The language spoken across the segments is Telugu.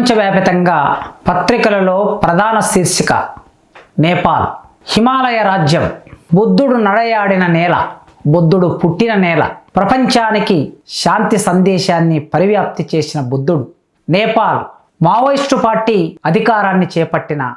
ప్రపంచవ్యాప్తంగా పత్రికలలో ప్రధాన శీర్షిక నేపాల్. హిమాలయ రాజ్యం బుద్ధుడు నడయాడిన నేల బుద్ధుడు పుట్టిన నేల. ప్రపంచానికి శాంతి సందేశాన్ని పరివ్యాప్తి చేసిన బుద్ధుడు నేపాల్. మావోయిస్టు పార్టీ అధికారాన్ని చేపట్టిన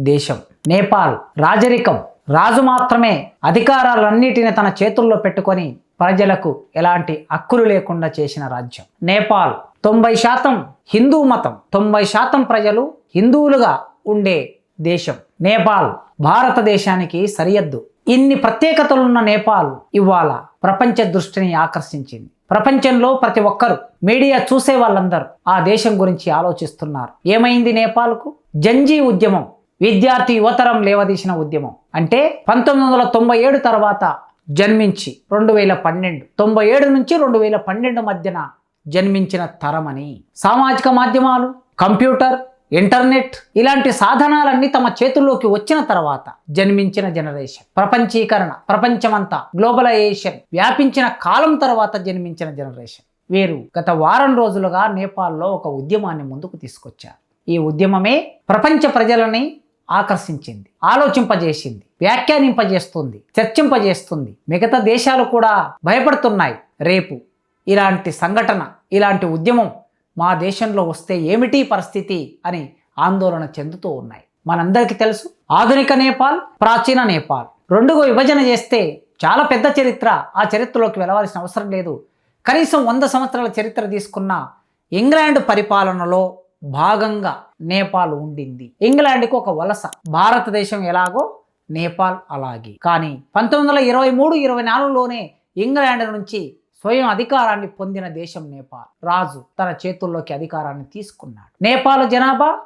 దేశం నేపాల్. రాజరికం రాజు మాత్రమే అధికారాలన్నిటిని తన చేతుల్లో పెట్టుకొని ప్రజలకు ఎలాంటి హక్కులు లేకుండా చేసిన రాజ్యం నేపాల్. తొంభై శాతం హిందూ మతం తొంభై శాతం ప్రజలు హిందువులుగా ఉండే దేశం నేపాల్. భారతదేశానికి సరిహద్దు. ఇన్ని ప్రత్యేకతలున్న నేపాల్ ఇవాళ ప్రపంచ దృష్టిని ఆకర్షించింది. ప్రపంచంలో ప్రతి ఒక్కరు మీడియా చూసే వాళ్ళందరూ ఆ దేశం గురించి ఆలోచిస్తున్నారు. ఏమైంది నేపాల్కు? జంజీ ఉద్యమం విద్యార్థి యువతరం లేవదీసిన ఉద్యమం. అంటే పంతొమ్మిది వందల తొంభై ఏడు తర్వాత జన్మించి రెండు వేల పన్నెండు తొంభై ఏడు నుంచి రెండు వేల పన్నెండు మధ్యన జన్మించిన తరమని సామాజిక మాధ్యమాలు కంప్యూటర్ ఇంటర్నెట్ ఇలాంటి సాధనాలన్నీ తమ చేతుల్లోకి వచ్చిన తర్వాత జన్మించిన జనరేషన్ ప్రపంచీకరణ ప్రపంచమంతా గ్లోబలైజేషన్ వ్యాపించిన కాలం తర్వాత జన్మించిన జనరేషన్. వీరు గత వారం రోజులుగా నేపాల్లో ఒక ఉద్యమాన్ని ముందుకు తీసుకొచ్చారు. ఈ ఉద్యమమే ప్రపంచ ప్రజలని ఆకర్షించింది ఆలోచింపజేసింది వ్యాఖ్యానింపజేస్తుంది చర్చింపజేస్తుంది. మిగతా దేశాలు కూడా భయపడుతున్నాయి. రేపు ఇలాంటి సంఘటన ఇలాంటి ఉద్యమం మా దేశంలో వస్తే ఏమిటి పరిస్థితి అని ఆందోళన చెందుతూ ఉన్నాయి. మనందరికీ తెలుసు ఆధునిక నేపాల్ ప్రాచీన నేపాల్. రెండుగా విభజన చేస్తే చాలా పెద్ద చరిత్ర ఆ చరిత్రలోకి వెళ్ళవలసిన అవసరం లేదు. కనీసం వంద సంవత్సరాల చరిత్ర తీసుకున్న ఇంగ్లాండ్ పరిపాలనలో భాగంగా నేపాల్ ఉండింది. ఇంగ్లాండ్కి ఒక వలస భారతదేశం ఎలాగో నేపాల్ అలాగే. కానీ పంతొమ్మిది వందల ఇరవై మూడు ఇరవై నాలుగులోనే ఇంగ్లాండ్ నుంచి స్వయం అధికారాన్ని పొందిన దేశం నేపాల్. రాజు తన చేతుల్లోకి అధికారాన్ని తీసుకున్నాడు. నేపాల్ జనాభా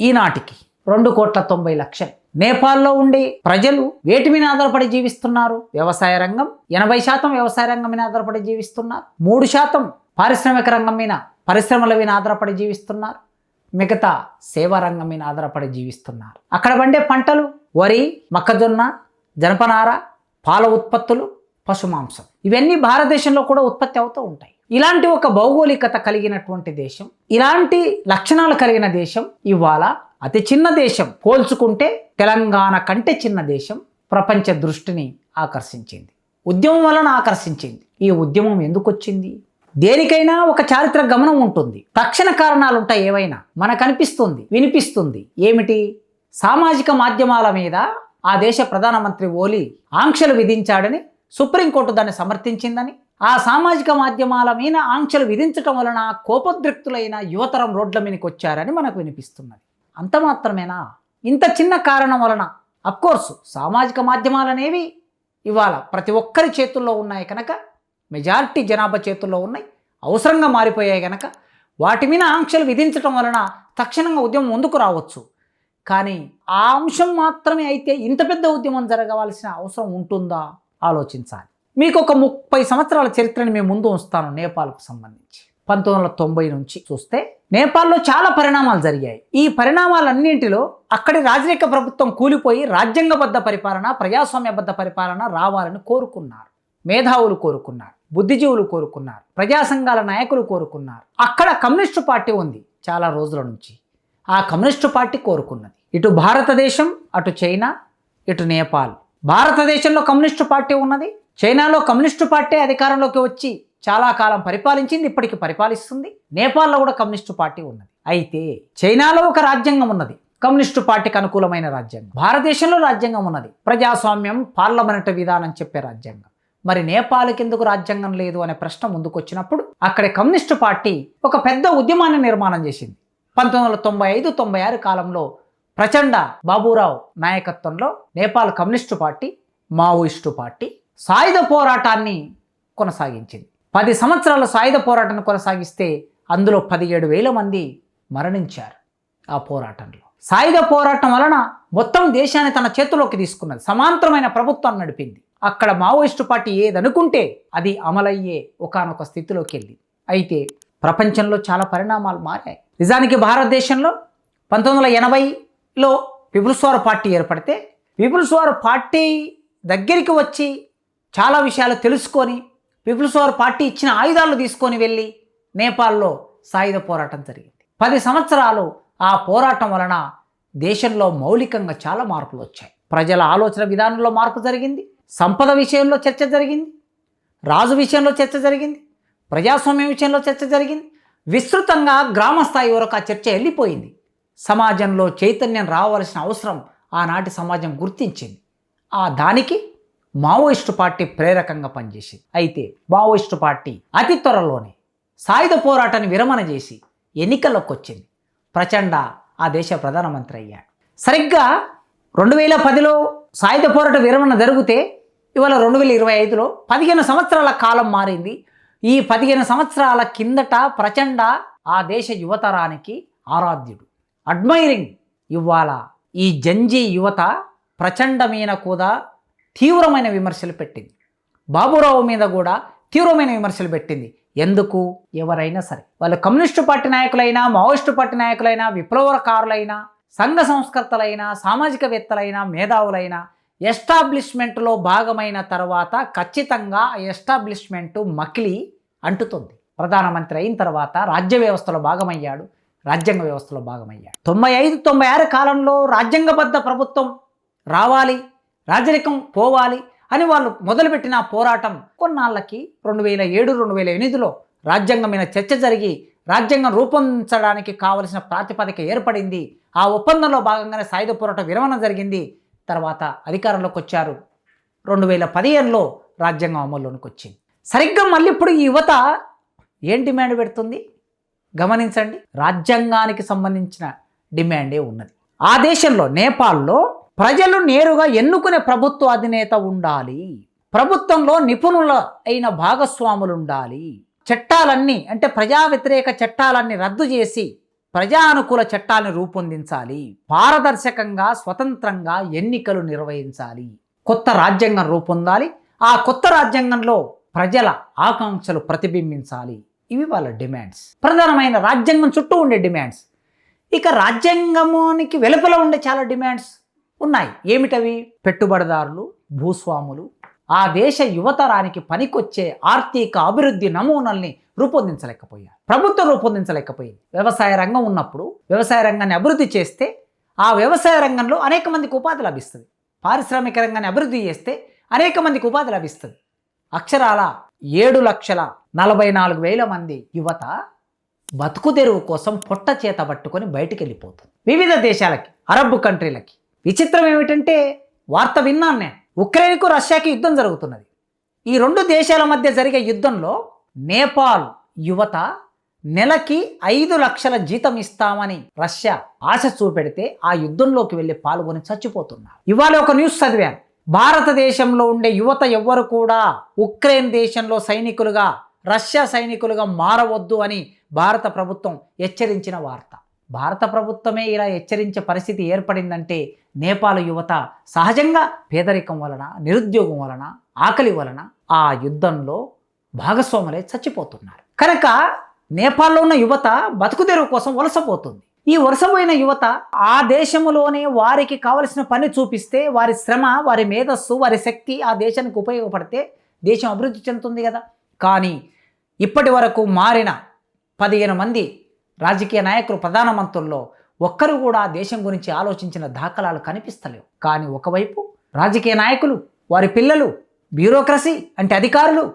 ఈనాటికి రెండు కోట్ల తొంభై లక్షలు. నేపాల్లో ఉండే ప్రజలు వేటి మీద ఆధారపడి జీవిస్తున్నారు? వ్యవసాయ రంగం ఎనభై శాతం వ్యవసాయ రంగం మీద ఆధారపడి జీవిస్తున్నారు. మూడు శాతం పారిశ్రామిక రంగం మీద పరిశ్రమల మీద ఆధారపడి జీవిస్తున్నారు. మిగతా సేవా రంగం మీద ఆధారపడి జీవిస్తున్నారు. అక్కడ పండే పంటలు వరి మొక్కజొన్న జనపనార పాల ఉత్పత్తులు పశుమాంసం. ఇవన్నీ భారతదేశంలో కూడా ఉత్పత్తి అవుతూ ఉంటాయి. ఇలాంటి ఒక భౌగోళికత కలిగినటువంటి దేశం ఇలాంటి లక్షణాలు కలిగిన దేశం ఇవాళ అతి చిన్న దేశం పోల్చుకుంటే తెలంగాణ కంటే చిన్న దేశం ప్రపంచ దృష్టిని ఆకర్షించింది. ఉద్యమం వలన ఆకర్షించింది. ఈ ఉద్యమం ఎందుకు వచ్చింది? దేనికైనా ఒక చారిత్రక గమనం ఉంటుంది. తక్షణ కారణాలు ఉంటాయి ఏవైనా. మనకు అనిపిస్తుంది వినిపిస్తుంది. ఏమిటి? సామాజిక మాధ్యమాల మీద ఆ దేశ ప్రధానమంత్రి ఓలి ఆంక్షలు విధించాడని సుప్రీంకోర్టు దాన్ని సమర్థించిందని ఆ సామాజిక మాధ్యమాల మీద ఆంక్షలు విధించటం వలన కోపోద్రిక్తులైన యువతరం రోడ్ల మీదకి వచ్చారని మనకు వినిపిస్తున్నది. అంత మాత్రమేనా? ఇంత చిన్న కారణం వలన అఫ్కోర్సు సామాజిక మాధ్యమాలు అనేవి ఇవాళ ప్రతి ఒక్కరి చేతుల్లో ఉన్నాయి కనుక మెజారిటీ జనాభా చేతుల్లో ఉన్నాయి అవసరంగా మారిపోయాయి కనుక వాటి మీద ఆంక్షలు విధించటం వలన తక్షణంగా ఉద్యమం ముందుకు రావచ్చు. కానీ ఆ అంశం మాత్రమే అయితే ఇంత పెద్ద ఉద్యమం జరగవలసిన అవసరం ఉంటుందా? ఆలోచించాలి. మీకు ఒక ముప్పై సంవత్సరాల చరిత్రని మేము ముందు ఉంచుతాను నేపాల్కు సంబంధించి. పంతొమ్మిది వందల తొంభై నుంచి చూస్తే నేపాల్లో చాలా పరిణామాలు జరిగాయి. ఈ పరిణామాలన్నింటిలో అక్కడి రాజరిక ప్రభుత్వం కూలిపోయి రాజ్యాంగబద్ధ పరిపాలన ప్రజాస్వామ్యబద్ధ పరిపాలన రావాలని కోరుకున్నారు. మేధావులు కోరుకున్నారు బుద్ధిజీవులు కోరుకున్నారు ప్రజా సంఘాల నాయకులు కోరుకున్నారు. అక్కడ కమ్యూనిస్టు పార్టీ ఉంది చాలా రోజుల నుంచి. ఆ కమ్యూనిస్టు పార్టీ కోరుకున్నది. ఇటు భారతదేశం అటు చైనా ఇటు నేపాల్. భారతదేశంలో కమ్యూనిస్టు పార్టీ ఉన్నది. చైనాలో కమ్యూనిస్టు పార్టీ అధికారంలోకి వచ్చి చాలా కాలం పరిపాలించింది ఇప్పటికి పరిపాలిస్తుంది. నేపాల్లో కూడా కమ్యూనిస్టు పార్టీ ఉన్నది. అయితే చైనాలో ఒక రాజ్యాంగం ఉన్నది. కమ్యూనిస్టు పార్టీకి అనుకూలమైన రాజ్యాంగం. భారతదేశంలో రాజ్యాంగం ఉన్నది. ప్రజాస్వామ్యం పార్లమెంట్ విధానం చెప్పే రాజ్యాంగం. మరి నేపాల్కి ఎందుకు రాజ్యాంగం లేదు అనే ప్రశ్న ముందుకొచ్చినప్పుడు అక్కడ కమ్యూనిస్టు పార్టీ ఒక పెద్ద ఉద్యమాన్ని నిర్మాణం చేసింది. పంతొమ్మిది వందల తొంభై ఐదు తొంభై ఆరు కాలంలో ప్రచండ బాబురావు నాయకత్వంలో Nepal communist party Maoist party సాయుధ పోరాటాన్ని కొనసాగించింది. పది సంవత్సరాల సాయుధ పోరాటాన్ని కొనసాగిస్తే అందులో పదిహేడు వేల మంది మరణించారు ఆ పోరాటంలో. సాయుధ పోరాటం వలన మొత్తం దేశాన్ని తన చేతిలోకి తీసుకున్నది. సమాంతరమైన ప్రభుత్వం నడిపింది. అక్కడ మావోయిస్టు పార్టీ ఏదనుకుంటే అది అమలయ్యే ఒకానొక స్థితిలోకి వెళ్ళింది. అయితే ప్రపంచంలో చాలా పరిణామాలు మారాయి. నిజానికి భారతదేశంలో పంతొమ్మిది వందల ఎనభై లో పీపుల్స్ వార్ పార్టీ ఏర్పడితే పీపుల్స్ వార్ పార్టీ దగ్గరికి వచ్చి చాలా విషయాలు తెలుసుకొని పీపుల్స్ వార్ పార్టీ ఇచ్చిన ఆయుధాలు తీసుకొని వెళ్ళి నేపాల్లో సాయుధ పోరాటం జరిగింది. పది సంవత్సరాలు ఆ పోరాటం వలన దేశంలో మౌలికంగా చాలా మార్పులు వచ్చాయి. ప్రజల ఆలోచన విధానంలో మార్పు జరిగింది. సంపద విషయంలో చర్చ జరిగింది. రాజు విషయంలో చర్చ జరిగింది. ప్రజాస్వామ్యం విషయంలో చర్చ జరిగింది. విస్తృతంగా గ్రామ స్థాయి వరకు ఆ చర్చ వెళ్ళిపోయింది. సమాజంలో చైతన్యం రావాల్సిన అవసరం ఆనాటి సమాజం గుర్తించింది. ఆ దానికి మావోయిస్టు పార్టీ ప్రేరకంగా పనిచేసింది. అయితే మావోయిస్టు పార్టీ అతి త్వరలోనే సాయుధ పోరాటాన్ని విరమణ చేసి ఎన్నికల్లోకి వచ్చింది ప్రచండ ఆ దేశ ప్రధానమంత్రి అయ్యాడు. సరిగ్గా రెండు వేల పదిలో సాయుధ పోరాట విరమణ జరిగితే ఇవాళ రెండు వేల ఇరవై ఐదులో పదిహేను సంవత్సరాల కాలం మారింది. ఈ పదిహేను సంవత్సరాల కిందట ప్రచండ ఆ దేశ యువతరానికి ఆరాధ్యుడు. అడ్మైరింగ్ ఇవాళ ఈ జంజీ యువత ప్రచండమైన కూడా తీవ్రమైన విమర్శలు పెట్టింది. బాబురావు మీద కూడా తీవ్రమైన విమర్శలు పెట్టింది. ఎందుకు? ఎవరైనా సరే. వాళ్ళు కమ్యూనిస్టు పార్టీ నాయకులైనా మావోయిస్టు పార్టీ నాయకులైనా విప్లవకారులైనా సంఘ సంస్కర్తలైనా సామాజికవేత్తలైన మేధావులైనా ఎస్టాబ్లిష్మెంట్లో భాగమైన తర్వాత ఖచ్చితంగా ఎస్టాబ్లిష్మెంటు ఎస్టాబ్లిష్మెంట్ మకిలి అంటుతుంది. ప్రధానమంత్రి అయిన తర్వాత రాజ్య వ్యవస్థలో భాగమయ్యాడు. రాజ్యాంగ వ్యవస్థలో భాగమయ్యాడు. తొంభై ఐదు తొంభై ఆరు కాలంలో రాజ్యాంగబద్ధ ప్రభుత్వం రావాలి రాజరికం పోవాలి అని వాళ్ళు మొదలుపెట్టిన పోరాటం కొన్నాళ్ళకి రెండు వేల ఏడు రెండు వేల ఎనిమిదిలో రాజ్యాంగం మీద చర్చ జరిగి రాజ్యాంగం రూపొందించడానికి కావలసిన ప్రాతిపదిక ఏర్పడింది. ఆ ఒప్పందంలో భాగంగానే సాయుధ పోరాట విరమణ జరిగింది. తర్వాత అధికారంలోకి వచ్చారు. రెండు వేల పదిహేనులో రాజ్యాంగం అమల్లోనికి వచ్చింది. సరిగ్గా మళ్ళీ ఇప్పుడు ఈ యువత ఏం డిమాండ్ పెడుతుంది? గమనించండి రాజ్యాంగానికి సంబంధించిన డిమాండే ఉన్నది. ఆ దేశంలో నేపాల్లో ప్రజలు నేరుగా ఎన్నుకునే ప్రభుత్వ అధినేత ఉండాలి. ప్రభుత్వంలో నిపుణుల అయిన భాగస్వాములు ఉండాలి. చట్టాలన్నీ అంటే ప్రజా వ్యతిరేక చట్టాలన్నీ రద్దు చేసి ప్రజానుకూల చట్టాలను రూపొందించాలి. పారదర్శకంగా స్వతంత్రంగా ఎన్నికలు నిర్వహించాలి. కొత్త రాజ్యాంగం రూపొందాలి. ఆ కొత్త రాజ్యాంగంలో ప్రజల ఆకాంక్షలు ప్రతిబింబించాలి. ఇవి వాళ్ళ డిమాండ్స్. ప్రధానమైన రాజ్యాంగం చుట్టూ ఉండే డిమాండ్స్. ఇక రాజ్యాంగమానికి వెలుపల ఉండే చాలా డిమాండ్స్ ఉన్నాయి. ఏమిటవి? పెట్టుబడిదారులు భూస్వాములు. ఆ దేశ యువతరానికి పనికొచ్చే ఆర్థిక అభివృద్ధి నమూనల్ని రూపొందించలేకపోయారు. ప్రభుత్వం రూపొందించలేకపోయింది. వ్యవసాయ రంగం ఉన్నప్పుడు వ్యవసాయ రంగాన్ని అభివృద్ధి చేస్తే ఆ వ్యవసాయ రంగంలో అనేక మందికి ఉపాధి లభిస్తుంది. పారిశ్రామిక రంగాన్ని అభివృద్ధి చేస్తే అనేక మందికి ఉపాధి లభిస్తుంది. అక్షరాల ఏడు లక్షల నలభై నాలుగు వేల మంది యువత బతుకు తెరువు కోసం పొట్ట చేత పట్టుకొని బయటికి వెళ్ళిపోతుంది వివిధ దేశాలకి అరబ్ కంట్రీలకి. విచిత్రం ఏమిటంటే వార్త విన్నాను నేను. ఉక్రెయిన్కు రష్యాకి యుద్ధం జరుగుతున్నది. ఈ రెండు దేశాల మధ్య జరిగే యుద్ధంలో నేపాల్ యువత నెలకి ఐదు లక్షల జీతం ఇస్తామని రష్యా ఆశ చూపెడితే ఆ యుద్ధంలోకి వెళ్ళి పాల్గొని చచ్చిపోతున్నారు. ఇవాళ ఒక న్యూస్ చదివాను. భారతదేశంలో ఉండే యువత ఎవ్వరు కూడా ఉక్రెయిన్ దేశంలో సైనికులుగా రష్యా సైనికులుగా మారవద్దు అని భారత ప్రభుత్వం హెచ్చరించిన వార్త. భారత ప్రభుత్వమే ఇలా హెచ్చరించే పరిస్థితి ఏర్పడిందంటే నేపాల్ యువత సహజంగా పేదరికం వలన నిరుద్యోగం వలన ఆకలి వలన ఆ యుద్ధంలో భాగస్వాములే చచ్చిపోతున్నారు. కనుక నేపాల్లో ఉన్న యువత బతుకుదెరువు కోసం వలసపోతుంది. ఈ వలసపోయిన యువత ఆ దేశంలోనే వారికి కావలసిన పని చూపిస్తే వారి శ్రమ వారి మేధస్సు వారి శక్తి ఆ దేశానికి ఉపయోగపడితే దేశం అభివృద్ధి చెందుతుంది కదా. కానీ ఇప్పటి వరకు మారిన పదిహేను మంది రాజకీయ నాయకులు ప్రధానమంత్రుల్లో ఒక్కరు కూడా దేశం గురించి ఆలోచించిన దాఖలాలు కనిపిస్తలేవు. కానీ ఒకవైపు రాజకీయ నాయకులు వారి పిల్లలు బ్యూరోక్రసీ అంటే అధికారులు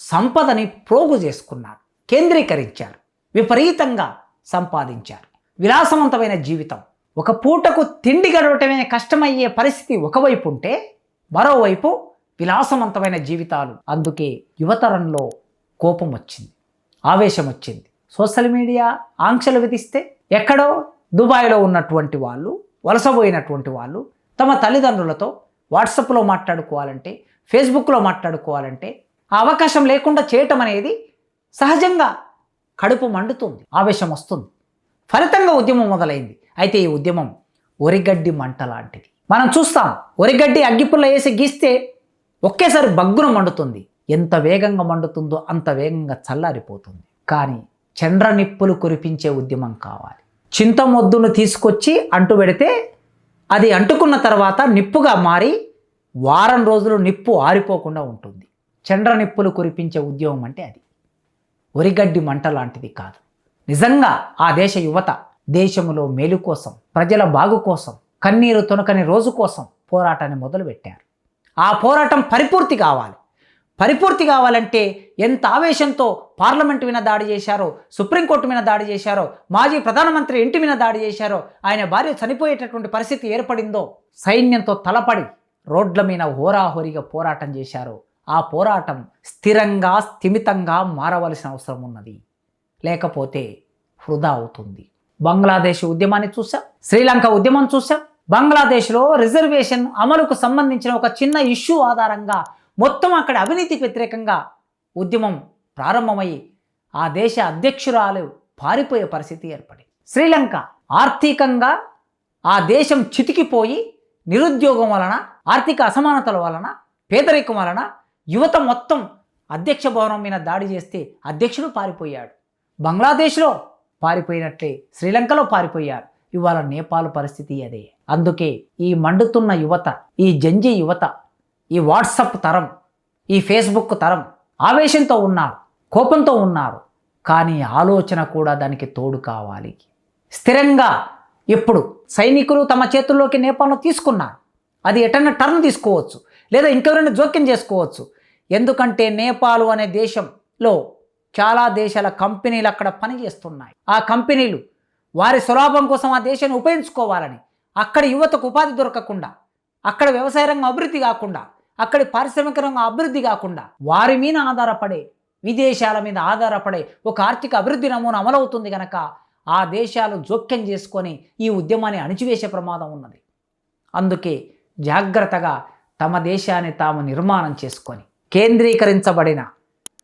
సంపదని ప్రోగు చేసుకున్నారు కేంద్రీకరించారు విపరీతంగా సంపాదించారు. విలాసవంతమైన జీవితం. ఒక పూటకు తిండి గడవటమే కష్టమయ్యే పరిస్థితి ఒకవైపు ఉంటే మరోవైపు విలాసవంతమైన జీవితాలు. అందుకే యువతరంలో కోపం వచ్చింది ఆవేశం వచ్చింది. సోషల్ మీడియా ఆంక్షలు విధిస్తే ఎక్కడో దుబాయ్లో ఉన్నటువంటి వాళ్ళు వలసపోయినటువంటి వాళ్ళు తమ తల్లిదండ్రులతో వాట్సాప్లో మాట్లాడుకోవాలంటే ఫేస్బుక్లో మాట్లాడుకోవాలంటే ఆ అవకాశం లేకుండా చేయటం అనేది సహజంగా కడుపు మండుతుంది ఆవేశం వస్తుంది. ఫలితంగా ఉద్యమం మొదలైంది. అయితే ఈ ఉద్యమం ఒరిగడ్డి మంట లాంటిది. మనం చూస్తాం ఒరిగడ్డి అగ్గిపుల్ల వేసి గీస్తే ఒకేసారి బగ్గున మండుతుంది. ఎంత వేగంగా మండుతుందో అంత వేగంగా చల్లారిపోతుంది. కానీ చంద్ర నిప్పులు కురిపించే ఉద్యమం కావాలి. చింతమొద్దును తీసుకొచ్చి అంటు పెడితే అది అంటుకున్న తర్వాత నిప్పుగా మారి వారం రోజులు నిప్పు ఆరిపోకుండా ఉంటుంది. చండ్ర నిప్పులు కురిపించే ఉద్యమం అంటే అది. ఒరిగడ్డి మంట లాంటిది కాదు. నిజంగా ఆ దేశ యువత దేశములో మేలు కోసం ప్రజల బాగు కోసం కన్నీరు తొనకని రోజు కోసం పోరాటాన్ని మొదలుపెట్టారు. ఆ పోరాటం పరిపూర్తి కావాలి. పరిపూర్తి కావాలంటే ఎంత ఆవేశంతో పార్లమెంట్ మీద దాడి చేశారో సుప్రీంకోర్టు మీద దాడి చేశారో మాజీ ప్రధానమంత్రి ఇంటి మీద దాడి చేశారో ఆయన భార్య చనిపోయేటటువంటి పరిస్థితి ఏర్పడిందో సైన్యంతో తలపడి రోడ్ల మీద హోరాహోరీగా పోరాటం చేశారో ఆ పోరాటం స్థిరంగా స్థిమితంగా మారవలసిన అవసరం ఉన్నది. లేకపోతే వృధా అవుతుంది. బంగ్లాదేశ్ ఉద్యమాన్ని చూసాం? శ్రీలంక ఉద్యమం చూసాం? బంగ్లాదేశ్లో రిజర్వేషన్ అమలుకు సంబంధించిన ఒక చిన్న ఇష్యూ ఆధారంగా మొత్తం అక్కడ అవినీతికి వ్యతిరేకంగా ఉద్యమం ప్రారంభమై ఆ దేశ అధ్యక్షురాలు పారిపోయే పరిస్థితి ఏర్పడింది. శ్రీలంక ఆర్థికంగా ఆ దేశం చితికిపోయి నిరుద్యోగం వలన ఆర్థిక అసమానతల వలన పేదరికం వలన యువత మొత్తం అధ్యక్ష భవనం మీద దాడి చేస్తే అధ్యక్షుడు పారిపోయాడు. బంగ్లాదేశ్లో పారిపోయినట్లే శ్రీలంకలో పారిపోయారు. ఇవాళ నేపాల్ పరిస్థితి అదే. అందుకే ఈ మండుతున్న యువత ఈ జంజి యువత ఈ వాట్సప్ తరం ఈ ఫేస్బుక్ తరం ఆవేశంతో ఉన్నారు కోపంతో ఉన్నారు. కానీ ఆలోచన కూడా దానికి తోడు కావాలి. స్థిరంగా ఎప్పుడు సైనికులు తమ చేతుల్లోకి నేపాల్లో తీసుకున్నారు. అది ఎటన్నా టర్న్ తీసుకోవచ్చు లేదా ఇంకెవరైనా జోక్యం చేసుకోవచ్చు. ఎందుకంటే నేపాల్ అనే దేశంలో చాలా దేశాల కంపెనీలు అక్కడ పనిచేస్తున్నాయి. ఆ కంపెనీలు వారి స్వలాభం కోసం ఆ దేశాన్ని ఉపయోగించుకోవాలని అక్కడ యువతకు ఉపాధి దొరకకుండా అక్కడ వ్యవసాయ రంగం అభివృద్ధి కాకుండా అక్కడి పారిశ్రామిక రంగం అభివృద్ధి కాకుండా వారి మీద ఆధారపడే విదేశాల మీద ఆధారపడే ఒక ఆర్థిక అభివృద్ధి నమూనా అమలవుతుంది కనుక ఆ దేశాలు జోక్యం చేసుకొని ఈ ఉద్యమాన్ని అణిచివేసే ప్రమాదం ఉన్నది. అందుకే జాగ్రత్తగా తమ దేశాన్ని తాము నిర్మాణం చేసుకొని కేంద్రీకరించబడిన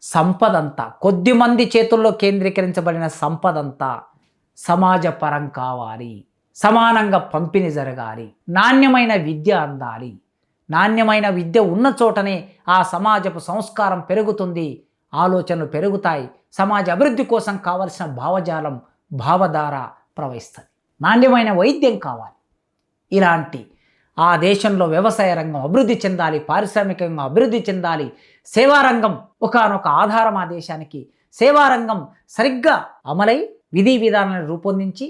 సంపదంతా. కొద్ది మంది చేతుల్లో కేంద్రీకరించబడిన సంపదంతా సమాజపరం కావాలి. సమానంగా పంపిణీ జరగాలి. నాణ్యమైన విద్య అందాలి. నాణ్యమైన విద్య ఉన్న చోటనే ఆ సమాజపు సంస్కారం పెరుగుతుంది. ఆలోచనలు పెరుగుతాయి. సమాజ అభివృద్ధి కోసం కావలసిన భావజాలం భావధార ప్రవహిస్తుంది. నాణ్యమైన వైద్యం కావాలి. ఇలాంటి ఆ దేశంలో వ్యవసాయ రంగం అభివృద్ధి చెందాలి పారిశ్రామికంగా అభివృద్ధి చెందాలి సేవారంగం ఒకనొక ఆధారం ఆ దేశానికి. సేవారంగం సరిగ్గా అమలై విధి విధానాలను రూపొందించి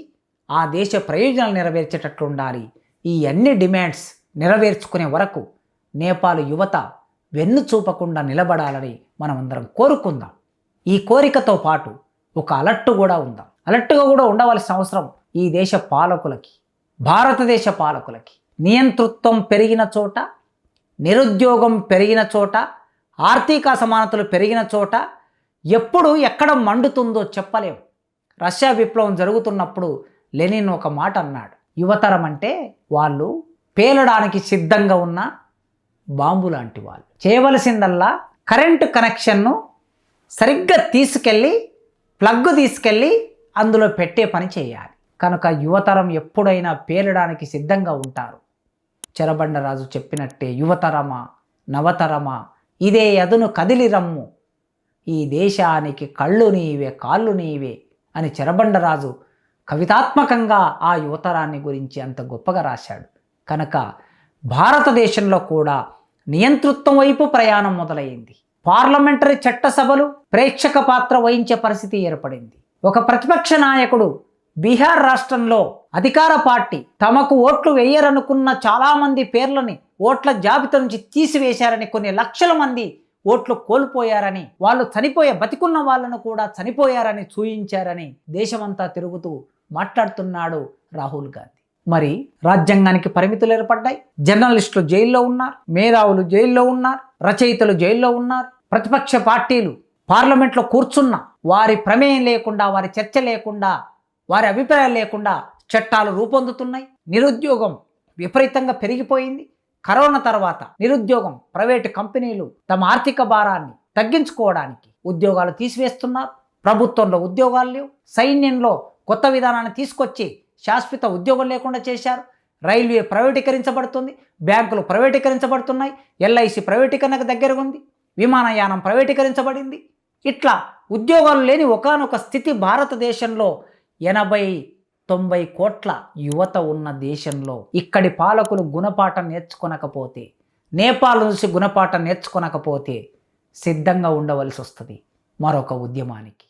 ఆ దేశ ప్రయోజనాలు నెరవేర్చేటట్లు ఉండాలి. ఈ అన్ని డిమాండ్స్ నెరవేర్చుకునే వరకు నేపాల్ యువత వెన్ను చూపకుండా నిలబడాలని మనమందరం కోరుకుందాం. ఈ కోరికతో పాటు ఒక అలర్ట్ కూడా ఉందాం. అలర్ట్గా కూడా ఉండవలసిన అవసరం ఈ దేశ పాలకులకి భారతదేశ పాలకులకి. నియంతృత్వం పెరిగిన చోట నిరుద్యోగం పెరిగిన చోట ఆర్థిక అసమానతలు పెరిగిన చోట ఎప్పుడు ఎక్కడ మండుతుందో చెప్పలేం. రష్యా విప్లవం జరుగుతున్నప్పుడు లెనిన్ ఒక మాట అన్నాడు. యువతరం అంటే వాళ్ళు పేలడానికి సిద్ధంగా ఉన్న బాంబు లాంటి వాళ్ళు. చేయవలసిందల్లా కరెంటు కనెక్షన్ను సరిగ్గా తీసుకెళ్ళి ప్లగ్ తీసుకెళ్ళి అందులో పెట్టే పని చేయాలి. కనుక యువతరం ఎప్పుడైనా పేలడానికి సిద్ధంగా ఉంటారు. చెరబండరాజు చెప్పినట్టే యువతరమా నవతరమా ఇదే అదును కదిలి రమ్ము ఈ దేశానికి కళ్ళు నీవే కాళ్ళు నీవే అని చెరబండరాజు కవితాత్మకంగా ఆ యువతరాన్ని గురించి అంత గొప్పగా రాశాడు. కనుక భారతదేశంలో కూడా నియంతృత్వం వైపు ప్రయాణం మొదలైంది. పార్లమెంటరీ చట్టసభలు ప్రేక్షక పాత్ర వహించే పరిస్థితి ఏర్పడింది. ఒక ప్రతిపక్ష నాయకుడు బీహార్ రాష్ట్రంలో అధికార పార్టీ తమకు ఓట్లు వేయరనుకున్న చాలామంది పేర్లని ఓట్ల జాబితా నుంచి తీసివేశారని కొన్ని లక్షల మంది ఓట్లు కోల్పోయారని వాళ్ళు చనిపోయే బతికున్న వాళ్ళను కూడా చనిపోయారని చూయించారని దేశమంతా తిరుగుతూ మాట్లాడుతున్నాడు రాహుల్ గాంధీ. మరి రాజ్యాంగానికి పరిమితులు ఏర్పడ్డాయి. జర్నలిస్టులు జైల్లో ఉన్నారు మేధావులు జైల్లో ఉన్నారు రచయితలు జైల్లో ఉన్నారు ప్రతిపక్ష పార్టీలు పార్లమెంట్లో కూర్చున్న వారి ప్రమేయం లేకుండా వారి చర్చ లేకుండా వారి అభిప్రాయం లేకుండా చట్టాలు రూపొందుతున్నాయి. నిరుద్యోగం విపరీతంగా పెరిగిపోయింది. కరోనా తర్వాత నిరుద్యోగం ప్రైవేటు కంపెనీలు తమ ఆర్థిక భారాన్ని తగ్గించుకోవడానికి ఉద్యోగాలు తీసివేస్తున్నారు. ప్రభుత్వంలో ఉద్యోగాలు లేవు. సైన్యంలో కొత్త విధానాన్ని తీసుకొచ్చి శాశ్వత ఉద్యోగం లేకుండా చేశారు. రైల్వే ప్రైవేటీకరించబడుతుంది. బ్యాంకులు ప్రైవేటీకరించబడుతున్నాయి. ఎల్ఐసి ప్రైవేటీకరణకు దగ్గరగా ఉంది విమానయానం ప్రైవేటీకరించబడింది. ఇట్లా ఉద్యోగాలు లేని ఒకానొక స్థితి భారతదేశంలో ఎనభై తొంభై కోట్ల యువత ఉన్న దేశంలో ఇక్కడి పాలకులు గుణపాఠం నేర్చుకొనకపోతే నేపాల్ నుంచి గుణపాఠం నేర్చుకొనకపోతే సిద్ధంగా ఉండవలసి వస్తుంది మరొక ఉద్యమానికి.